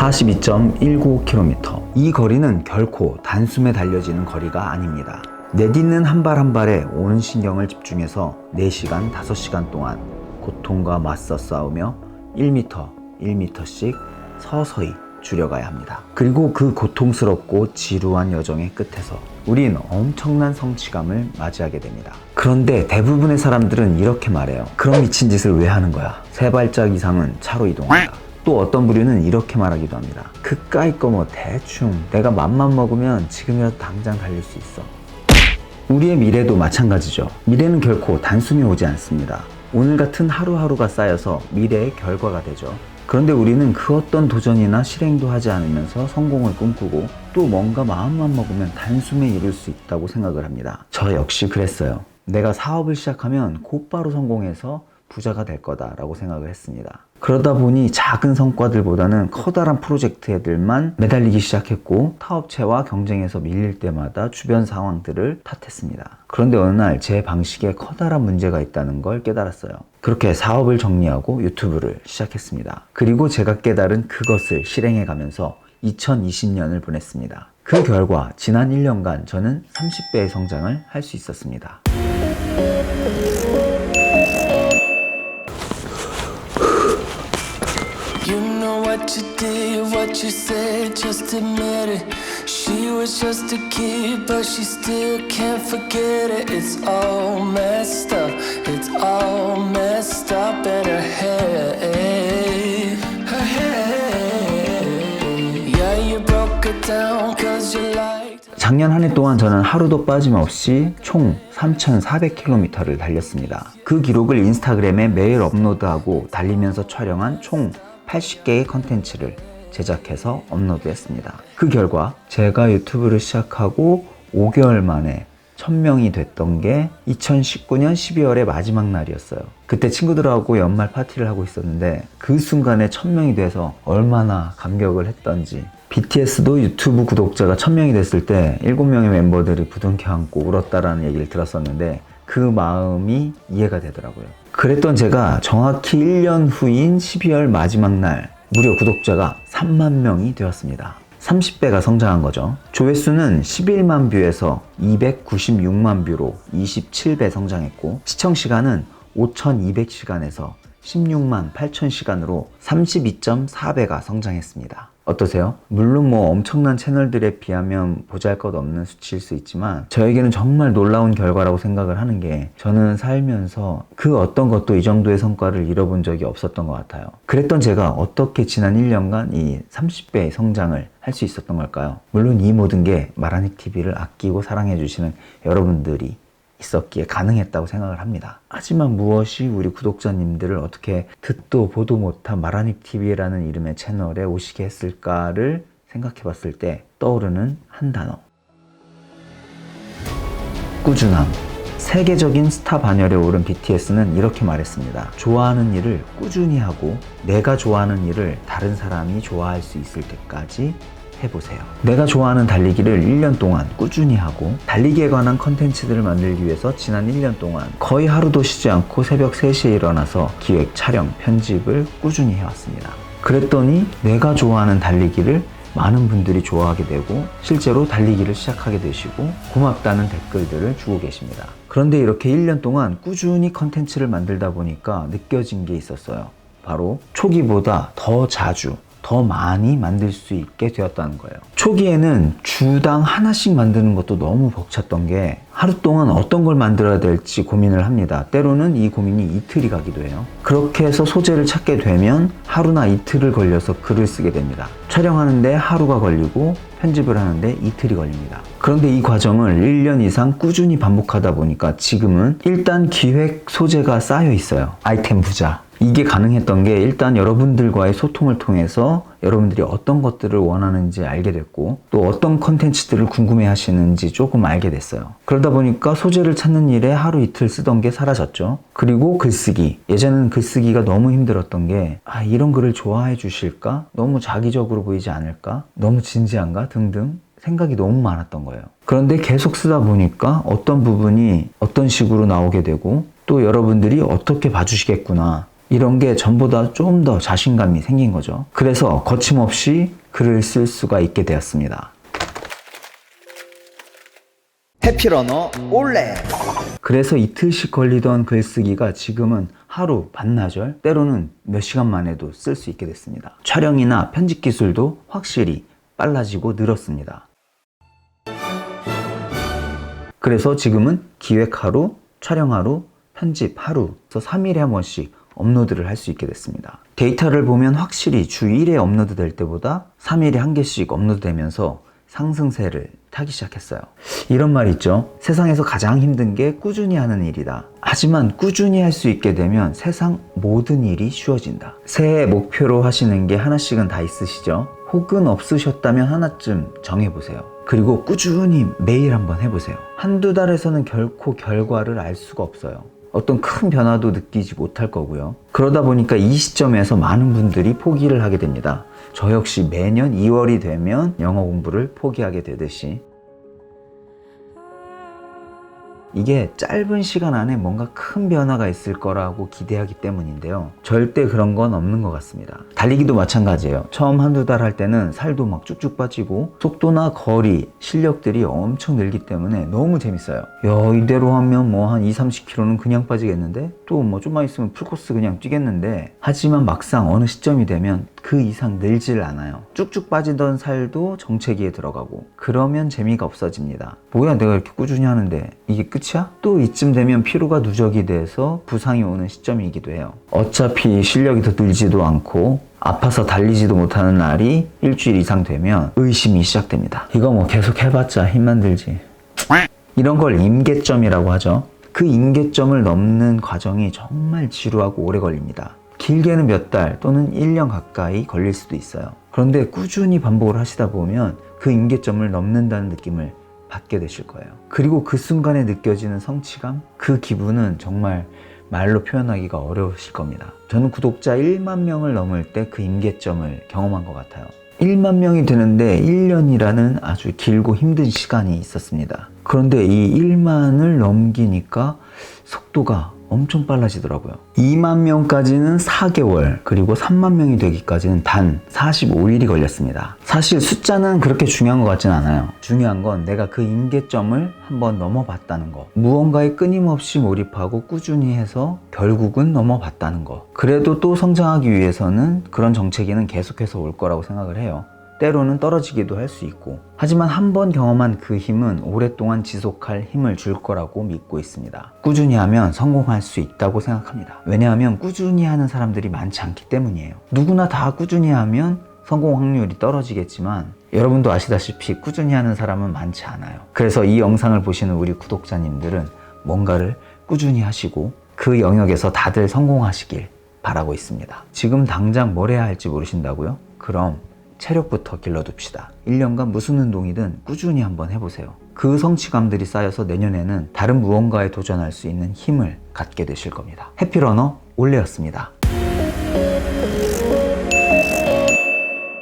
42.19km. 이 거리는 결코 단숨에 달려지는 거리가 아닙니다. 내딛는 한 발 한 발에 온 신경을 집중해서 4시간, 5시간 동안 고통과 맞서 싸우며 1m, 1m씩 서서히 줄여가야 합니다. 그리고 그 고통스럽고 지루한 여정의 끝에서 우린 엄청난 성취감을 맞이하게 됩니다. 그런데 대부분의 사람들은 이렇게 말해요. 그런 미친 짓을 왜 하는 거야? 세 발짝 이상은 차로 이동한다. 또 어떤 부류는 이렇게 말하기도 합니다. 그까이 거 뭐 대충 내가 맘만 먹으면 지금이라도 당장 달릴 수 있어. 우리의 미래도 마찬가지죠. 미래는 결코 단숨에 오지 않습니다. 오늘 같은 하루하루가 쌓여서 미래의 결과가 되죠. 그런데 우리는 그 어떤 도전이나 실행도 하지 않으면서 성공을 꿈꾸고 또 뭔가 마음만 먹으면 단숨에 이룰 수 있다고 생각을 합니다. 저 역시 그랬어요. 내가 사업을 시작하면 곧바로 성공해서 부자가 될 거다라고 생각을 했습니다. 그러다 보니 작은 성과들보다는 커다란 프로젝트들만 매달리기 시작했고 타업체와 경쟁에서 밀릴 때마다 주변 상황들을 탓했습니다. 그런데 어느 날 제 방식에 커다란 문제가 있다는 걸 깨달았어요. 그렇게 사업을 정리하고 유튜브를 시작했습니다. 그리고 제가 깨달은 그것을 실행해 가면서 2020년을 보냈습니다. 그 결과 지난 1년간 저는 30배의 성장을 할 수 있었습니다. What you did, what you said, just admit it. She was just a kid, but she still can't forget it. It's all messed up, it's all messed up in her head. Her head. Yeah, you broke it down, cause you liked. 작년 한 해 동안 저는 하루도 빠짐없이 총 3,400km를 달렸습니다. 그 기록을 인스타그램에 매일 업로드하고 달리면서 촬영한 총 80개의 컨텐츠를 제작해서 업로드했습니다. 그 결과 제가 유튜브를 시작하고 5개월 만에 1000명이 됐던 게 2019년 12월의 마지막 날이었어요. 그때 친구들하고 연말 파티를 하고 있었는데 그 순간에 1000명이 돼서 얼마나 감격을 했던지 BTS도 유튜브 구독자가 1000명이 됐을 때 7명의 멤버들이 부둥켜 안고 울었다라는 얘기를 들었었는데 그 마음이 이해가 되더라고요. 그랬던 제가 정확히 1년 후인 12월 마지막 날 무려 구독자가 3만 명이 되었습니다. 30배가 성장한 거죠. 조회수는 11만 뷰에서 296만 뷰로 27배 성장했고 시청 시간은 5,200시간에서 16만 8천 시간으로 32.4배가 성장했습니다. 어떠세요? 물론 뭐 엄청난 채널들에 비하면 보잘 것 없는 수치일 수 있지만 저에게는 정말 놀라운 결과라고 생각을 하는 게 저는 살면서 그 어떤 것도 이 정도의 성과를 이뤄본 적이 없었던 것 같아요. 그랬던 제가 어떻게 지난 1년간 이 30배의 성장을 할 수 있었던 걸까요? 물론 이 모든 게 마라닉 TV를 아끼고 사랑해 주시는 여러분들이 있었기에 가능했다고 생각을 합니다. 하지만 무엇이 우리 구독자님들을 어떻게 듣도 보도 못한 마라닉 TV라는 이름의 채널에 오시게 했을까를 생각해 봤을 때 떠오르는 한 단어. 꾸준함. 세계적인 스타 반열에 오른 BTS는 이렇게 말했습니다. 좋아하는 일을 꾸준히 하고 내가 좋아하는 일을 다른 사람이 좋아할 수 있을 때까지 해보세요. 내가 좋아하는 달리기를 1년 동안 꾸준히 하고 달리기에 관한 컨텐츠들을 만들기 위해서 지난 1년 동안 거의 하루도 쉬지 않고 새벽 3시에 일어나서 기획, 촬영, 편집을 꾸준히 해왔습니다. 그랬더니 내가 좋아하는 달리기를 많은 분들이 좋아하게 되고 실제로 달리기를 시작하게 되시고 고맙다는 댓글들을 주고 계십니다. 그런데 이렇게 1년 동안 꾸준히 컨텐츠를 만들다 보니까 느껴진 게 있었어요. 바로 초기보다 더 자주 더 많이 만들 수 있게 되었다는 거예요. 초기에는 주당 하나씩 만드는 것도 너무 벅찼던 게 하루 동안 어떤 걸 만들어야 될지 고민을 합니다. 때로는 이 고민이 이틀이 가기도 해요. 그렇게 해서 소재를 찾게 되면 하루나 이틀을 걸려서 글을 쓰게 됩니다. 촬영하는데 하루가 걸리고 편집을 하는데 이틀이 걸립니다. 그런데 이 과정을 1년 이상 꾸준히 반복하다 보니까 지금은 일단 기획 소재가 쌓여 있어요. 아이템 부자. 이게 가능했던 게 일단 여러분들과의 소통을 통해서 여러분들이 어떤 것들을 원하는지 알게 됐고 또 어떤 컨텐츠들을 궁금해 하시는지 조금 알게 됐어요. 그러다 보니까 소재를 찾는 일에 하루 이틀 쓰던 게 사라졌죠. 그리고 글쓰기. 예전에는 글쓰기가 너무 힘들었던 게 아, 이런 글을 좋아해 주실까? 너무 자기적으로 보이지 않을까? 너무 진지한가? 등등. 생각이 너무 많았던 거예요. 그런데 계속 쓰다 보니까 어떤 부분이 어떤 식으로 나오게 되고 또 여러분들이 어떻게 봐주시겠구나. 이런 게 전보다 좀 더 자신감이 생긴 거죠. 그래서 거침없이 글을 쓸 수가 있게 되었습니다. 해피러너 올레 그래서 이틀씩 걸리던 글쓰기가 지금은 하루 반나절, 때로는 몇 시간 만에도 쓸 수 있게 됐습니다. 촬영이나 편집 기술도 확실히 빨라지고 늘었습니다. 그래서 지금은 기획 하루, 촬영 하루, 편집 하루, 그래서 3일에 한 번씩 업로드를 할 수 있게 됐습니다. 데이터를 보면 확실히 주 1회 업로드 될 때보다 3일에 한 개씩 업로드 되면서 상승세를 타기 시작했어요. 이런 말 있죠. 세상에서 가장 힘든 게 꾸준히 하는 일이다. 하지만 꾸준히 할 수 있게 되면 세상 모든 일이 쉬워진다. 새해 목표로 하시는 게 하나씩은 다 있으시죠? 혹은 없으셨다면 하나쯤 정해보세요. 그리고 꾸준히 매일 한번 해보세요. 한두 달에서는 결코 결과를 알 수가 없어요. 어떤 큰 변화도 느끼지 못할 거고요. 그러다 보니까 이 시점에서 많은 분들이 포기를 하게 됩니다. 저 역시 매년 2월이 되면 영어 공부를 포기하게 되듯이 이게 짧은 시간 안에 뭔가 큰 변화가 있을 거라고 기대하기 때문인데요. 절대 그런 건 없는 것 같습니다. 달리기도 마찬가지예요. 처음 한두 달 할 때는 살도 막 쭉쭉 빠지고 속도나 거리, 실력들이 엄청 늘기 때문에 너무 재밌어요. 야, 이대로 하면 뭐 한 2, 30km는 그냥 빠지겠는데? 또 뭐 좀만 있으면 풀코스 그냥 뛰겠는데? 하지만 막상 어느 시점이 되면 그 이상 늘질 않아요. 쭉쭉 빠지던 살도 정체기에 들어가고 그러면 재미가 없어집니다. 뭐야 내가 이렇게 꾸준히 하는데 이게 끝이야? 또 이쯤 되면 피로가 누적이 돼서 부상이 오는 시점이기도 해요. 어차피 실력이 더 늘지도 않고 아파서 달리지도 못하는 날이 일주일 이상 되면 의심이 시작됩니다. 이거 뭐 계속 해봤자 힘만 들지. 이런 걸 임계점이라고 하죠. 그 임계점을 넘는 과정이 정말 지루하고 오래 걸립니다. 길게는 몇 달 또는 1년 가까이 걸릴 수도 있어요. 그런데 꾸준히 반복을 하시다 보면 그 임계점을 넘는다는 느낌을 받게 되실 거예요. 그리고 그 순간에 느껴지는 성취감? 그 기분은 정말 말로 표현하기가 어려우실 겁니다. 저는 구독자 1만 명을 넘을 때 그 임계점을 경험한 것 같아요. 1만 명이 되는데 1년이라는 아주 길고 힘든 시간이 있었습니다. 그런데 이 1만을 넘기니까 속도가 엄청 빨라지더라고요. 2만 명까지는 4개월, 그리고 3만 명이 되기까지는 단 45일이 걸렸습니다. 사실 숫자는 그렇게 중요한 것 같진 않아요. 중요한 건 내가 그 임계점을 한번 넘어봤다는 거. 무언가에 끊임없이 몰입하고 꾸준히 해서 결국은 넘어봤다는 거. 그래도 또 성장하기 위해서는 그런 정체기는 계속해서 올 거라고 생각을 해요. 때로는 떨어지기도 할 수 있고 하지만 한 번 경험한 그 힘은 오랫동안 지속할 힘을 줄 거라고 믿고 있습니다. 꾸준히 하면 성공할 수 있다고 생각합니다. 왜냐하면 꾸준히 하는 사람들이 많지 않기 때문이에요. 누구나 다 꾸준히 하면 성공 확률이 떨어지겠지만 여러분도 아시다시피 꾸준히 하는 사람은 많지 않아요. 그래서 이 영상을 보시는 우리 구독자님들은 뭔가를 꾸준히 하시고 그 영역에서 다들 성공하시길 바라고 있습니다. 지금 당장 뭘 해야 할지 모르신다고요? 그럼 체력부터 길러둡시다. 1년간 무슨 운동이든 꾸준히 한번 해보세요. 그 성취감들이 쌓여서 내년에는 다른 무언가에 도전할 수 있는 힘을 갖게 되실 겁니다. 해피러너 올레였습니다.